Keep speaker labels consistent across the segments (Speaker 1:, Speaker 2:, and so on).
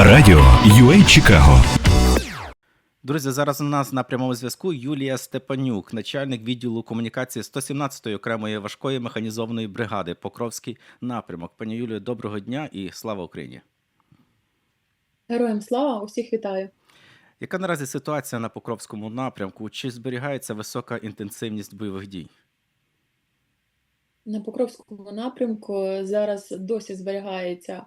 Speaker 1: Радіо UA Чикаго.
Speaker 2: Друзі, зараз у нас на прямому зв'язку Юлія Степанюк, начальник відділу комунікації 117-ї окремої важкої механізованої бригади Покровський напрямок. Пані Юлію, доброго дня і слава Україні!
Speaker 3: Героям слава, усіх вітаю.
Speaker 2: Яка наразі ситуація на Покровському напрямку? Чи зберігається висока інтенсивність бойових дій?
Speaker 3: На Покровському напрямку зараз досі зберігається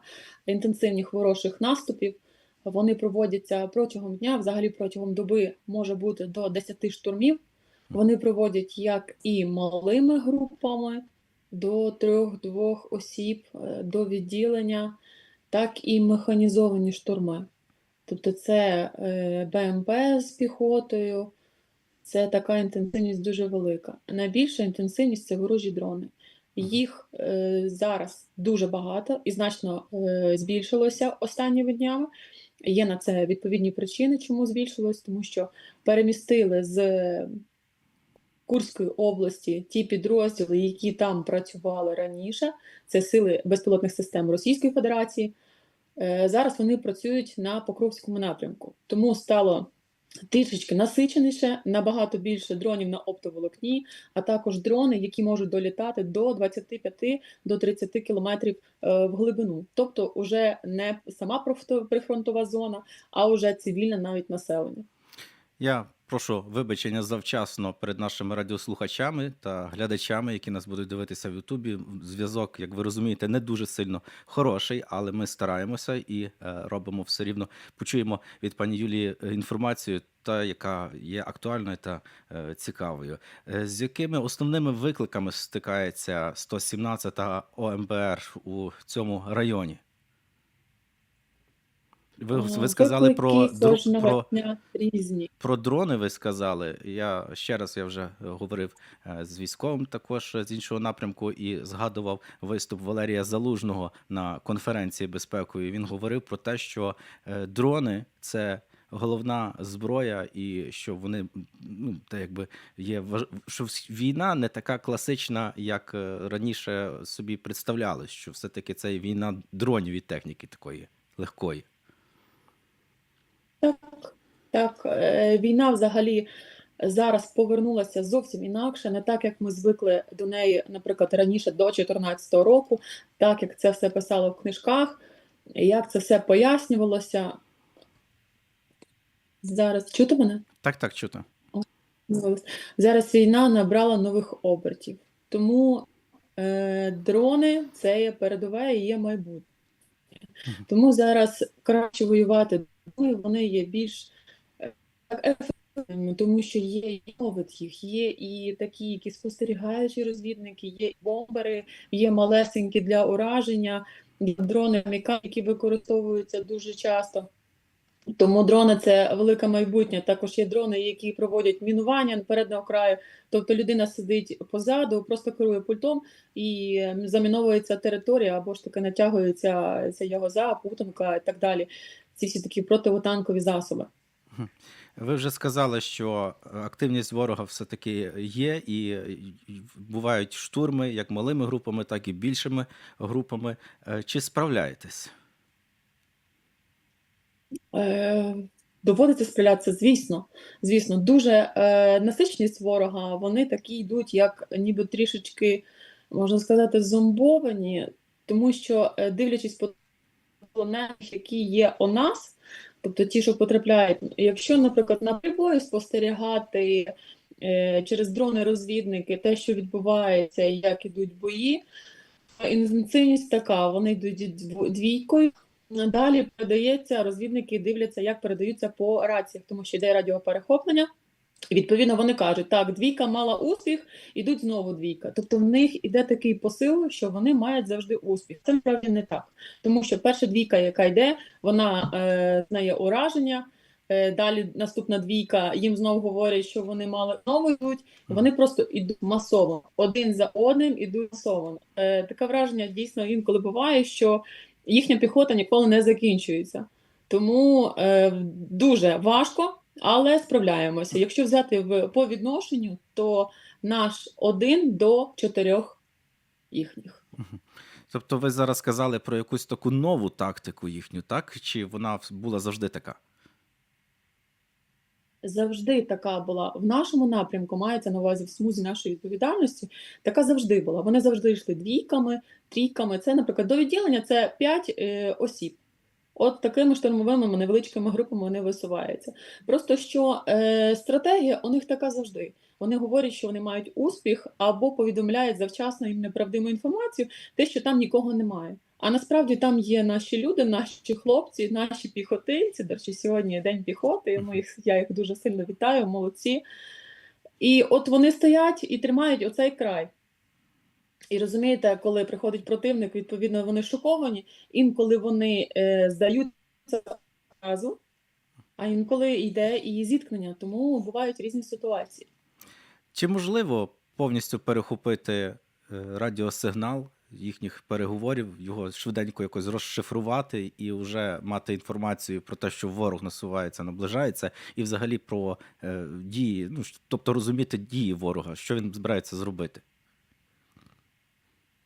Speaker 3: інтенсивних ворожих наступів. Вони проводяться протягом дня, взагалі протягом доби може бути до 10 штурмів. Вони проводять як і малими групами до трьох-двох осіб е, до відділення, так і механізовані штурми. Тобто це е, БМП з піхотою, це така інтенсивність дуже велика. Найбільша інтенсивність це ворожі дрони. Їх е, зараз дуже багато і значно е, збільшилося останніми днями. Є на це відповідні причини, чому збільшилось, тому що перемістили з Курської області ті підрозділи, які там працювали раніше, це сили безпілотних систем Російської Федерації. Е, Зараз вони працюють на Покровському напрямку, тому стало трішечки насиченіше, набагато більше дронів на оптоволокні, а також дрони, які можуть долітати до 25 до 30 кілометрів е, в глибину. Тобто, вже не сама прифронтова зона, а вже цивільне навіть населення.
Speaker 2: Я прошу вибачення завчасно перед нашими радіослухачами та глядачами, які нас будуть дивитися в Ютубі. Зв'язок, як ви розумієте, не дуже сильно хороший, але ми стараємося і е, робимо все рівно. Почуємо від пані Юлії е, інформацію, та яка є актуальною та е, цікавою. З якими основними викликами стикається 117 ОМБР у цьому районі? Ви, ви сказали про, дро- про,
Speaker 3: різні.
Speaker 2: про дрони ви сказали. Я ще раз я вже е, говорив е, з військовим, також е, з іншого напрямку, і згадував виступ Валерія Залужного на конференції безпекової. Він говорив про те, що дрони це головна зброя, і що вони ну та якби є що війна не така класична, як раніше собі представляли, що все таки це війна дронів і техніки такої легкої.
Speaker 3: Так, так, е, війна взагалі зараз повернулася зовсім інакше, не так, як ми звикли до неї, наприклад, раніше до 2014 року, так як це все писало в книжках, як це все пояснювалося. Зараз чути мене?
Speaker 2: Так, так, чути.
Speaker 3: Зараз війна набрала нових обертів. Тому е, дрони це є передове і є майбутнє. Тому зараз краще воювати вони є більш е, ефективними, тому що є і опит їх, є і такі, які спостерігаючі розвідники, є і бомбери, є малесенькі для ураження, є дрони які використовуються дуже часто. Тому дрони це велике майбутнє. Також є дрони, які проводять мінування переднього краю. Тобто людина сидить позаду, просто керує пультом і ем, заміновується територія, або ж таки натягується ця його запутанка і так далі. Ці всі такі противотанкові засоби.
Speaker 2: Ви вже сказали, що активність ворога все-таки є, і бувають штурми як малими групами, так і більшими групами. Е, Чи справляєтесь?
Speaker 3: Е, доводиться стрілятися, звісно. Звісно, дуже е, насиченість ворога, вони такі йдуть, як ніби трішечки, можна сказати, зомбовані, тому що, дивлячись по полонених, які є у нас, тобто ті, що потрапляють, якщо, наприклад, на прибої спостерігати е, через дрони-розвідники те, що відбувається як ідуть бої, інтенсивність така, вони йдуть дв- двійкою. Далі передається, розвідники дивляться, як передаються по раціях, тому що йде радіоперехоплення. І відповідно вони кажуть, так, двійка мала успіх, ідуть знову двійка. Тобто в них іде такий посил, що вони мають завжди успіх. Це насправді не так. Тому що перша двійка, яка йде, вона е, знає ураження. Е, далі наступна двійка, їм знову говорять, що вони мали знову йдуть. Вони просто йдуть масово, один за одним ідуть масово. Е, таке враження дійсно інколи буває, що їхня піхота ніколи не закінчується. Тому е, дуже важко, але справляємося. Якщо взяти в по відношенню, то наш один до чотирьох їхніх.
Speaker 2: Тобто ви зараз сказали про якусь таку нову тактику їхню, так? Чи вона була завжди така?
Speaker 3: завжди така була в нашому напрямку, мається на увазі в смузі нашої відповідальності. Така завжди була. Вони завжди йшли двійками, трійками. Це, наприклад, до відділення це 5 е, осіб. От такими штурмовими невеличкими групами вони висуваються. Просто що е, стратегія у них така завжди. Вони говорять, що вони мають успіх, або повідомляють завчасно їм неправдиву інформацію, те, що там нікого немає. А насправді там є наші люди, наші хлопці, наші піхотинці. До речі, сьогодні день піхоти. Ми їх, я їх дуже сильно вітаю, молодці. І от вони стоять і тримають оцей край. І розумієте, коли приходить противник, відповідно, вони шоковані. Інколи вони е, здаються одразу, а інколи йде і зіткнення. Тому бувають різні ситуації.
Speaker 2: Чи можливо повністю перехопити е, радіосигнал їхніх переговорів, його швиденько якось розшифрувати і вже мати інформацію про те, що ворог насувається, наближається, і взагалі про е, дії, ну тобто розуміти дії ворога, що він збирається зробити?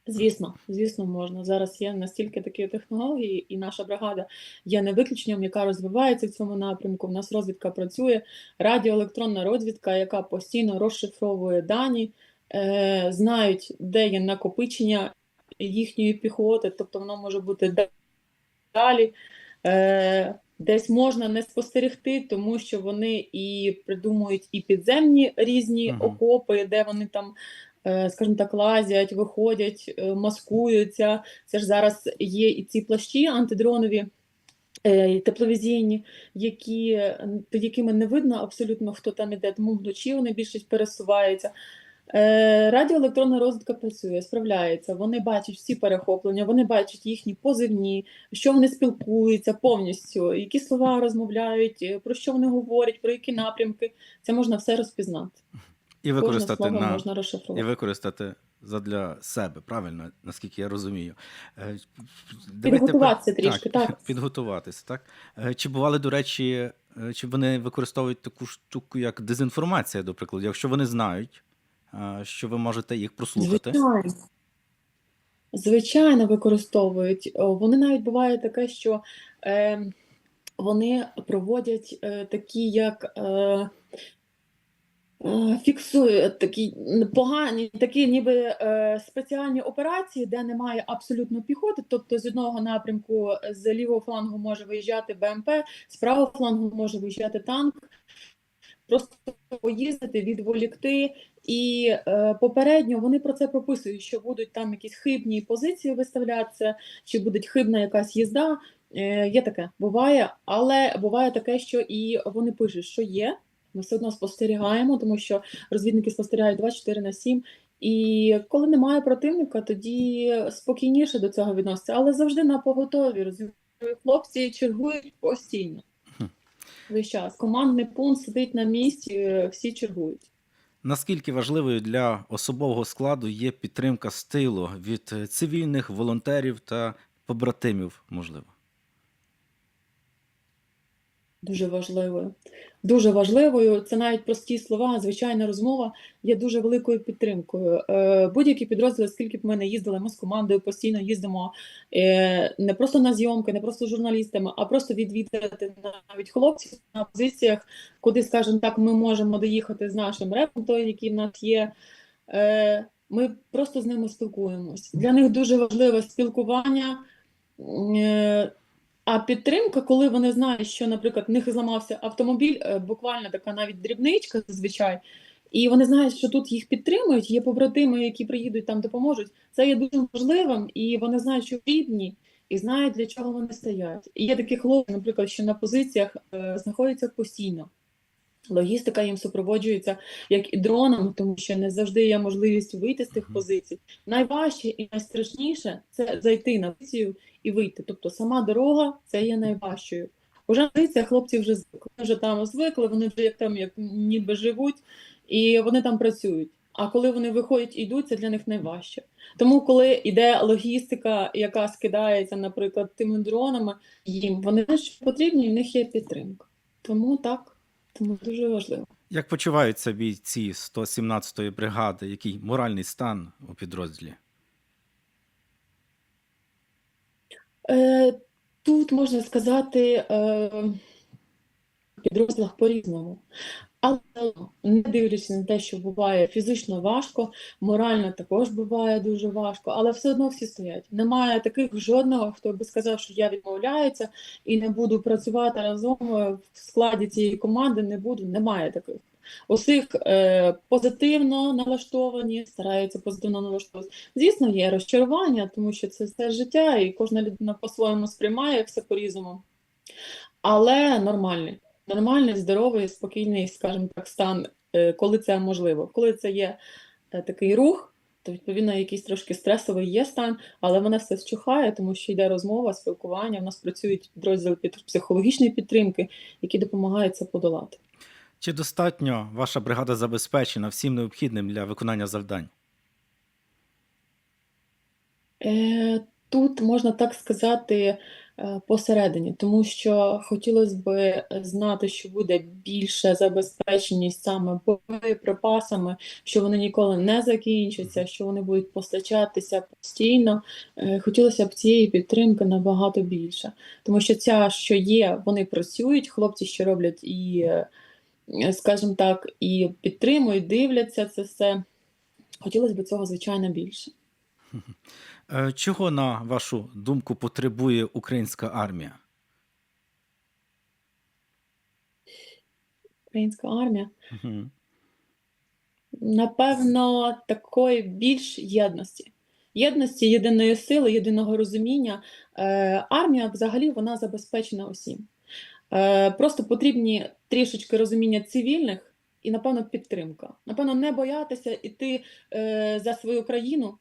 Speaker 3: Звісно, звісно, можна. Зараз є настільки такі технології, і наша бригада є не виключенням, яка розвивається в цьому напрямку. У нас розвідка працює, радіоелектронна розвідка, яка постійно розшифровує дані, е, знають, де є накопичення їхньої піхоти, тобто воно може бути далі. Е, Десь можна не спостерегти, тому що вони і придумують і підземні різні
Speaker 2: Мгм.
Speaker 3: окопи, де вони там скажімо так, лазять, виходять, е, маскуються. Це ж зараз є і ці плащі антидронові. е, Тепловізійні, які, е, під якими не видно абсолютно, хто там іде, тому вночі вони більшість пересуваються. Е, Радіоелектронна розвідка працює, справляється. Вони бачать всі перехоплення, вони бачать їхні позивні, що вони спілкуються повністю, які слова розмовляють, е, про що вони говорять, про які напрямки. Це можна все розпізнати.
Speaker 2: І
Speaker 3: Кожне
Speaker 2: використати
Speaker 3: слово
Speaker 2: на
Speaker 3: можна
Speaker 2: і використати задля себе, правильно, наскільки я розумію. Е,
Speaker 3: Підготуватися
Speaker 2: давайте-
Speaker 3: трішки, так.
Speaker 2: Підготуватися, так. Е, Чи бували, до речі, е, чи вони використовують таку штуку, як дезінформація, до прикладу, якщо вони знають, що ви можете їх прослухати?
Speaker 3: Звичайно. Звичайно, використовують. Вони навіть буває таке, що е, вони проводять е, такі, як е, е, фіксують такі погані, такі ніби е, спеціальні операції, де немає абсолютно піхоти. Тобто з одного напрямку з лівого флангу може виїжджати БМП, з правого флангу може виїжджати танк. Просто поїздити, відволікти, і е, попередньо вони про це прописують, що будуть там якісь хибні позиції виставлятися, чи буде хибна якась їзда. Е, є таке, буває, але буває таке, що і вони пишуть, що є. Ми все одно спостерігаємо, тому що розвідники спостерігають 24 на 7. І коли немає противника, тоді спокійніше до цього відноситься, але завжди на поготові. Розумієте, хлопці чергують постійно. Весь час. Командний пункт сидить на місці, всі чергують.
Speaker 2: Наскільки важливою для особового складу є підтримка стилу від цивільних волонтерів та побратимів, можливо?
Speaker 3: Дуже важливою. Дуже важливою. Це навіть прості слова, звичайна розмова є дуже великою підтримкою. Е, Будь-які підрозділи, скільки б ми не їздили, ми з командою постійно їздимо е, не просто на зйомки, не просто журналістами, а просто відвідати навіть хлопців на позиціях, куди, скажімо так, ми можемо доїхати з нашим репом, той, який в нас є. Е, Ми просто з ними спілкуємось. Для них дуже важливе спілкування. А підтримка, коли вони знають, що, наприклад, в них зламався автомобіль, е, буквально така навіть дрібничка зазвичай, і вони знають, що тут їх підтримують, є побратими, які приїдуть там, допоможуть. Це є дуже важливим, і вони знають, що рідні, і знають, для чого вони стоять. І є такі хлопці, наприклад, що на позиціях е, знаходяться постійно. Логістика їм супроводжується як і дронами, тому що не завжди є можливість вийти з тих позицій. Найважче і найстрашніше це зайти на позицію і вийти. Тобто сама дорога це є найважчою. Уже на хлопці вже звикли, вони вже там звикли, вони вже як там як ніби живуть, і вони там працюють. А коли вони виходять і йдуть, це для них найважче. Тому, коли йде логістика, яка скидається, наприклад, тими дронами, їм вони потрібні, і в них є підтримка. Тому так, тому дуже важливо.
Speaker 2: Як почуваються бійці 117-ї бригади? Який моральний стан у підрозділі?
Speaker 3: Е, Тут можна сказати, е, в підрозділах по-різному. Але не дивлячись на те, що буває фізично важко, морально також буває дуже важко, але все одно всі стоять. Немає таких жодного, хто би сказав, що я відмовляюся і не буду працювати разом е, в складі цієї команди. Не буду. Немає таких. Усіх е, позитивно налаштовані, стараються позитивно налаштовуватися. Звісно, є розчарування, тому що це все життя, і кожна людина по-своєму сприймає все по-різному. Але нормальний, нормальний, здоровий, спокійний, скажімо так, стан, е, коли це можливо. Коли це є е, такий рух, то відповідно якийсь трошки стресовий є стан, але вона все вщухає, тому що йде розмова, спілкування. У нас працюють підрозділи під психологічної підтримки, які допомагають це подолати.
Speaker 2: Чи достатньо ваша бригада забезпечена всім необхідним для виконання завдань?
Speaker 3: Е, Тут можна так сказати посередині, тому що хотілося б знати, що буде більше забезпеченість саме боєприпасами, що вони ніколи не закінчаться, що вони будуть постачатися постійно. Е, Хотілося б цієї підтримки набагато більше, тому що ця, що є, вони працюють, хлопці ще роблять і, е, скажімо так, і підтримують, дивляться це все. Хотілося б цього, звичайно, більше.
Speaker 2: Е, Чого, на вашу думку, потребує українська армія?
Speaker 3: Українська армія.
Speaker 2: Мгм.
Speaker 3: Напевно, такої більш єдності. Єдності, єдиної сили, єдиного розуміння. Е, армія взагалі вона забезпечена усім. Е, просто потрібні трішечки розуміння цивільних і, напевно, підтримка. Напевно, не боятися йти е, за свою країну,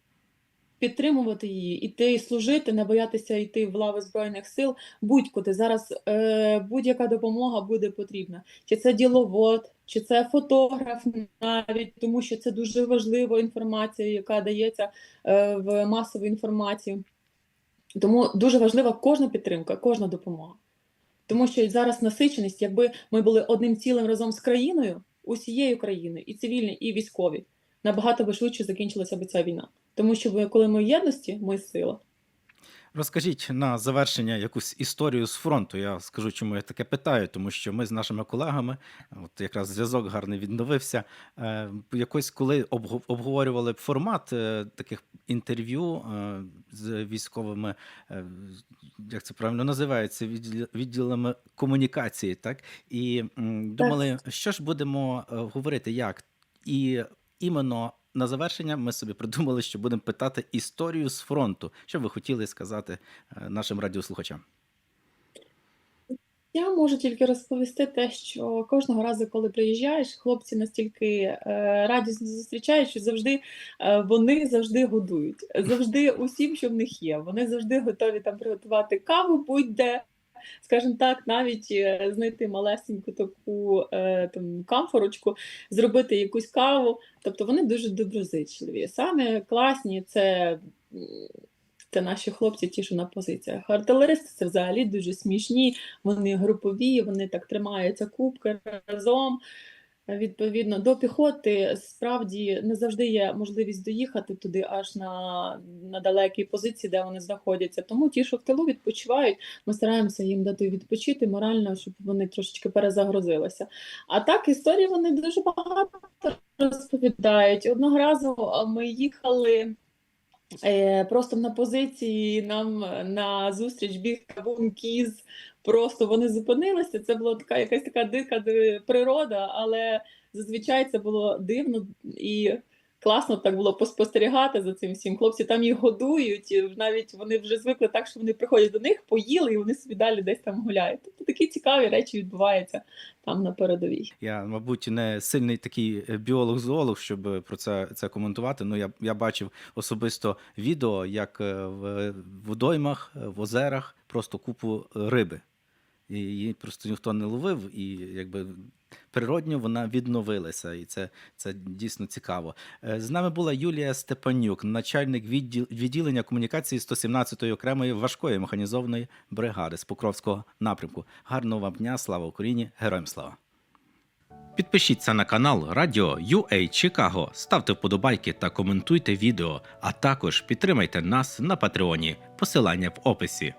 Speaker 3: підтримувати її, іти служити, не боятися йти в лави Збройних сил будь-куди. Зараз е, будь-яка допомога буде потрібна. Чи це діловод, чи це фотограф навіть, тому що це дуже важлива інформація, яка дається е, в масову інформацію. Тому дуже важлива кожна підтримка, кожна допомога. Тому що зараз насиченість, якби ми були одним цілим разом з країною, усією країною, і цивільні, і військові, набагато би швидше закінчилася б ця війна. Тому що коли ми в єдності, ми сила.
Speaker 2: Розкажіть на завершення якусь історію з фронту. Я скажу, чому я таке питаю, тому що ми з нашими колегами, от якраз зв'язок гарний відновився. Е, якось коли обго- обговорювали формат е, таких інтерв'ю е, з військовими, е, як це правильно називається, відділами комунікації, так і м, думали, що ж будемо е, говорити, як і іменно на завершення ми собі придумали, що будемо питати історію з фронту. Що ви хотіли сказати е, нашим радіослухачам?
Speaker 3: Я можу тільки розповісти те, що кожного разу, коли приїжджаєш, хлопці настільки е, радісно зустрічають, що завжди е, вони завжди годують, завжди усім, що в них є. Вони завжди готові там приготувати каву, будь-де. Скажімо так, навіть е, знайти малесеньку таку е, там камфорочку, зробити якусь каву. Тобто вони дуже доброзичливі. Саме класні це, це наші хлопці, ті, що на позиціях. Артилеристи це взагалі дуже смішні, вони групові, вони так тримаються кубки разом. Відповідно, до піхоти справді не завжди є можливість доїхати туди аж на, на далекій позиції, де вони знаходяться. Тому ті, що в тилу відпочивають, ми стараємося їм дати відпочити морально, щоб вони трошечки перезагрузилися. А так історії вони дуже багато розповідають. Одного разу ми їхали. Е, Просто на позиції нам на зустріч біг кавун кіз. Просто вони зупинилися. Це була така якась така дика природа, але зазвичай це було дивно і класно так було поспостерігати за цим всім. Хлопці там їх годують, і навіть вони вже звикли так, що вони приходять до них, поїли, і вони собі далі десь там гуляють. Тобто такі цікаві речі відбуваються там на передовій.
Speaker 2: Я, мабуть, не сильний такий е, біолог-зоолог, щоб е, про це, це коментувати. Ну, я, я бачив особисто відео, як е, в водоймах, в озерах просто купу риби. І її просто ніхто не ловив, і якби природньо вона відновилася, і це, це дійсно цікаво. Е, З нами була Юлія Степанюк, начальник відділення комунікації 117-ї окремої важкої механізованої бригади з Покровського напрямку. Гарного вам дня, слава Україні, героям слава! Підпишіться на канал Радіо UA Чикаго, ставте вподобайки та коментуйте відео, а також підтримайте нас на Патреоні. Посилання в описі.